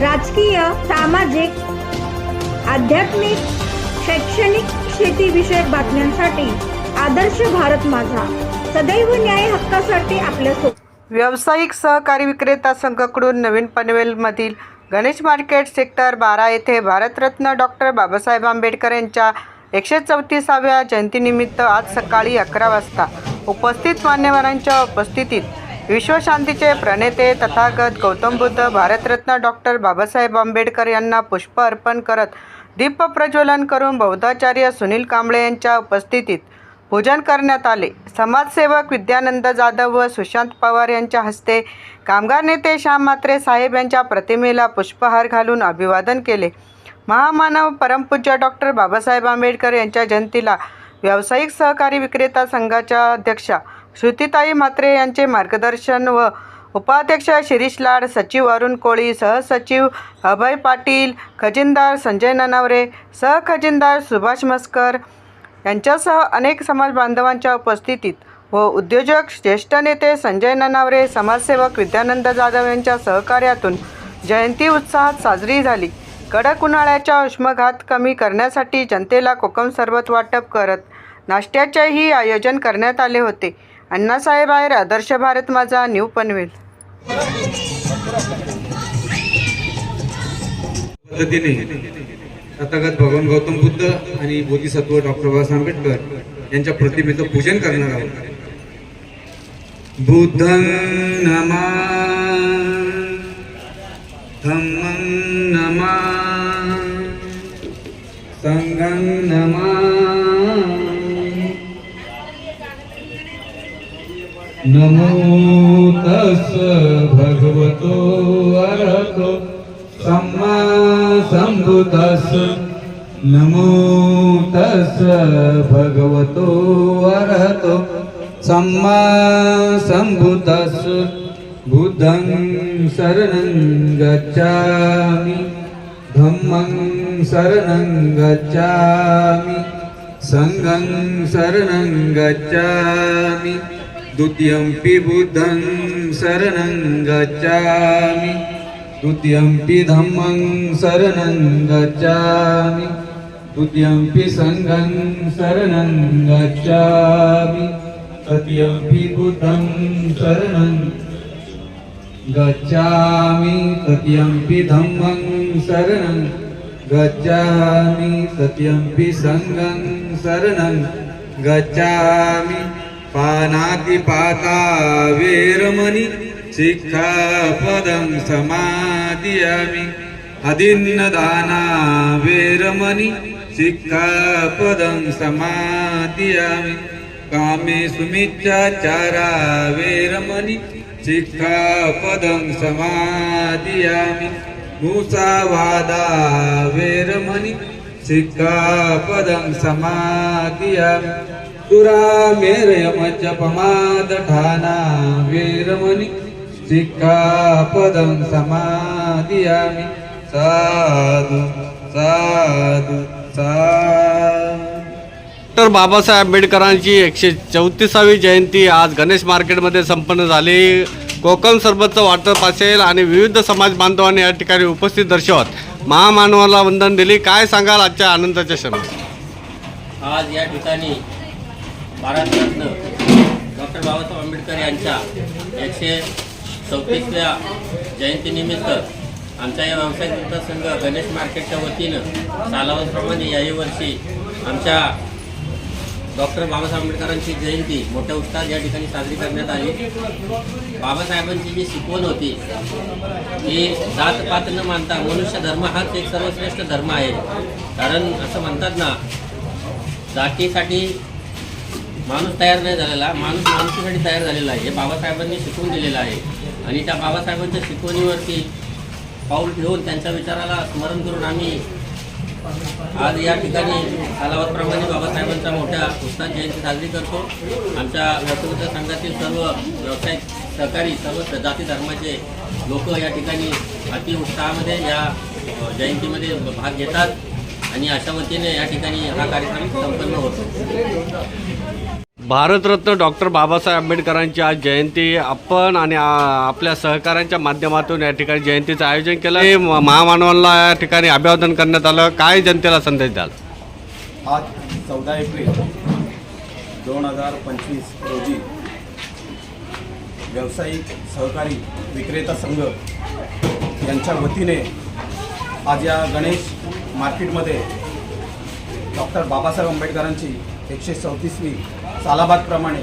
राजकीय सामाजिक आध्यात्मिक शैक्षणिक शेतीविषयक बातम्यांसाठी आदर्श भारत माझा. सदैव न्याय हक्कासाठी आपल्या व्यावसायिक सहकारी विक्रेता संघाकडून नवीन पनवेलमधील गणेश मार्केट सेक्टर बारा येथे भारतरत्न डॉक्टर बाबासाहेब आंबेडकर यांच्या एकशे चौतीसाव्या जयंतीनिमित्त आज सकाळी अकरा वाजता उपस्थित मान्यवरांच्या उपस्थितीत विश्वशांतीचे प्रणेते तथागत गौतम बुद्ध भारतरत्न डॉक्टर बाबासाहेब आंबेडकर यांना पुष्प अर्पण करत दीप प्रज्वलन करून बौद्धाचार्य सुनील कांबळे यांच्या उपस्थितीत पूजन करण्यात आले. समाजसेवक विद्यानंद जाधव व सुशांत पवार यांच्या हस्ते कामगार नेते श्याम म्हात्रे साहेब यांच्या प्रतिमेला पुष्पहार घालून अभिवादन केले. महामानव परमपूज्य डॉक्टर बाबासाहेब आंबेडकर यांच्या जयंतीला व्यावसायिक सहकारी विक्रेता संघाच्या अध्यक्षा श्रुतीताई म्हात्रे यांचे मार्गदर्शन व उपाध्यक्ष शिरीष लाड सचिव अरुण कोळी सहसचिव अभय पाटील खजिनदार संजय ननावरे सहखजिनदार सुभाष मस्कर यांच्यासह अनेक समाज बांधवांच्या उपस्थितीत व उद्योजक ज्येष्ठ नेते संजय ननावरे समाजसेवक विद्यानंद जाधव यांच्या सहकार्यातून जयंती उत्साहात साजरी झाली. कडक उन्हाळ्याच्या उष्मघात कमी करण्यासाठी जनतेला कोकम सरबत वाटप करत नाश्त्याचेही आयोजन करण्यात आले होते. अण्णासाहेब आहे आदर्श भारत माझा न्यू पनवेल. पद्धतीने तथागत भगवान गौतम बुद्ध आणि बोधिसत्व डॉक्टर बाबासाहेब आंबेडकर यांच्या प्रतिमेचं पूजन करणार आहोत. बुद्धं नमा धम्मं नमा संघं नमा नमो तस् भगवतो अरहतो सम्मा सम्बुद्धस् नमो तस् भगवतो अरहतो सम्मा सम्बुद्धस् बुद्धं शरणं गच्छामि धम्मं शरणं गच्छामि सङ्गं शरणं गच्छामि द्वितीयम्पि बुद्धं शरणं गच्छामि। द्वितीयम्पि धम्मं शरणं गच्छामि। द्वितीयम्पि सङ्घं शरणं गच्छामि। तृतीयम्पि बुद्धं शरणं गच्छामि। तृतीयम्पि धम्मं शरणं गच्छामि। तृतीयम्पि सङ्गं शरणं गच्छामि पानातिपाता वेरमणि शिक्षापदं समादियामि। अदिन्नदाना वेरमणि शिक्षापदं समादियामि। कामे सुमिच्छाचारा वेरमणि शिक्षापदं समादियामि। मूसावादा वेरमणि शिक्षापदं समादियामि। सुरामेरयमज्जपमादठाना वेरमणि शिक्षापदं समादियामि साधु साधु साधु। डॉक्टर बाबासाहेब आंबेडकरांची एकशे चौतीसावी जयंती आज गणेश मार्केटमध्ये संपन्न झाली. कोकम सरबतचं वाटप असेल आणि विविध समाज बांधवांनी या ठिकाणी उपस्थित दर्शवत. महामानवाला वंदन दिली. काय सांगाल आजच्या आनंदाच्या क्षणात आज या ठिकाणी भारतरत्न डॉक्टर बाबासाहेब आंबेडकर यांच्या एकशे चौतीसव्या जयंतीनिमित्त आमच्या या व्यावसायिक विकास संघ गणेश मार्केटच्या वतीनं सालावतप्रमाणे याही वर्षी आमच्या डॉक्टर बाबासाहेब आंबेडकरांची जयंती मोठ्या उत्साहात या ठिकाणी साजरी करण्यात आली. बाबासाहेबांची जी शिकवण होती की जात पात न मानता मनुष्य धर्म हाच एक सर्वश्रेष्ठ धर्म आहे. कारण असं म्हणतात ना जातीसाठी माणूस तयार नाही झालेला माणूस माणसासाठी तयार झालेला आहे. हे बाबासाहेबांनी शिकवून दिलेलं आहे. आणि त्या बाबासाहेबांच्या शिकवणीवरती पाऊल ठेवून त्यांच्या विचाराला स्मरण करून आम्ही आज या ठिकाणी कालावतप्रमाणे बाबासाहेबांचा मोठ्या उत्साह जयंती साजरी करतो. आमच्या व्यक्तिगत संघातील सर्व व्यावसायिक सहकारी सर्व जाती धर्माचे लोक या ठिकाणी अति उत्साहामध्ये या जयंतीमध्ये भाग घेतात. आणि अशा वतीने या ठिकाणी हा कार्यक्रम संपन्न होतो. भारतरत्न डॉक्टर बाबासाहेब आंबेडकरांची आज जयंती. आपण आणि आपल्या सहकाऱ्यांच्या माध्यमातून या ठिकाणी जयंतीचं आयोजन केलं. हे म- महामानवांना या ठिकाणी अभिवादन करण्यात आलं. काय जनतेला संदेश द्याल? आज चौदा एप्रिल दोन हजार पंचवीस रोजी व्यावसायिक सहकारी विक्रेता संघ यांच्या वतीने आज या गणेश मार्केटमध्ये डॉक्टर बाबासाहेब आंबेडकरांची एकशे चौतीसवी सालाबादप्रमाणे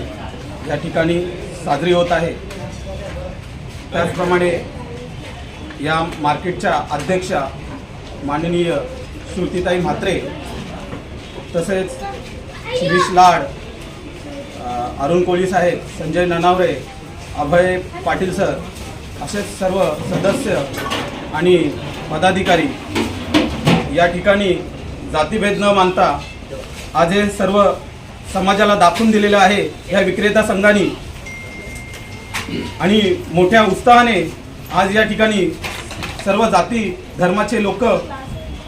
या ठिकाणी साजरी होत आहे. त्याचप्रमाणे या मार्केटच्या अध्यक्षा माननीय श्रुतीताई म्हात्रे तसेच शिरीष लाड अरुण कोळी साहेब संजय ननावरे अभय पाटील सर असे सर्व सदस्य आणि पदाधिकारी या ठिकाणी जातीभेद न मानता आज हे सर्व समाजाला दाखवून दिलेलं आहे या विक्रेता संघाने. आणि मोठ्या उत्साहाने आज या ठिकाणी सर्व जाती धर्माचे लोक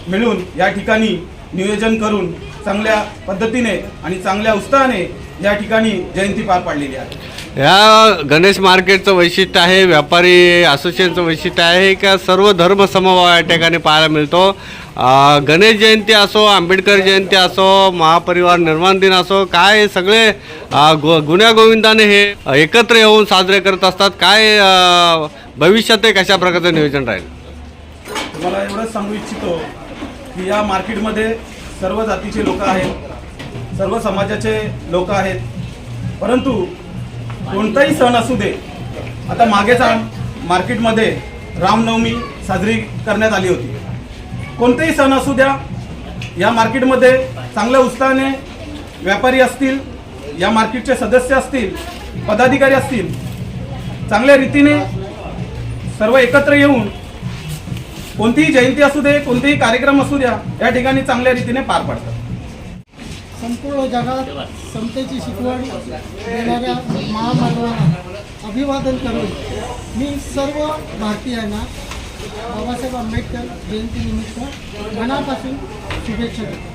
मिळून या ठिकाणी नियोजन करून चांगल्या पद्धतीने आणि चांगल्या उत्साहाने या ठिकाणी जयंती पार पाडलेली आहे. या गणेश मार्केटचं वैशिष्ट्य आहे व्यापारी असोसिएशनचं वैशिष्ट्य आहे का सर्व धर्म समभाव या ठिकाणी पाहायला मिळतो. गणेश जयंती असो आंबेडकर जयंती असो महापरिवार निर्माण दिन असो काय सगळे गो गु गुण्यागोविंदाने हे एकत्र येऊन साजरे करत असतात. काय भविष्यात एक कशा प्रकारचं नियोजन राहील? तुम्हाला एवढंच सांगू इच्छितो की या मार्केटमध्ये सर्व जातीचे लोक आहेत सर्व समाजाचे लोक आहेत. परंतु कोणताही सण असू दे आता मागेच मार्केटमध्ये रामनवमी साजरी करण्यात आली होती. कोणतेही सण असू द्या या मार्केटमध्ये चांगल्या उत्साहाने व्यापारी असतील या मार्केटचे सदस्य असतील पदाधिकारी असतील चांगल्या रीतीने सर्व एकत्र येऊन कोणतीही जयंती असू दे कोणतेही कार्यक्रम असू द्या या ठिकाणी चांगल्या रीतीने पार पडतात. संपूर्ण जगात समतेची शिकवण देणाऱ्या महामानवांना अभिवादन करून मी सर्व भारतीयांना बाबासाहेब आंबेडकर जयंतीनिमित्त मनापासून शुभेच्छा देतो.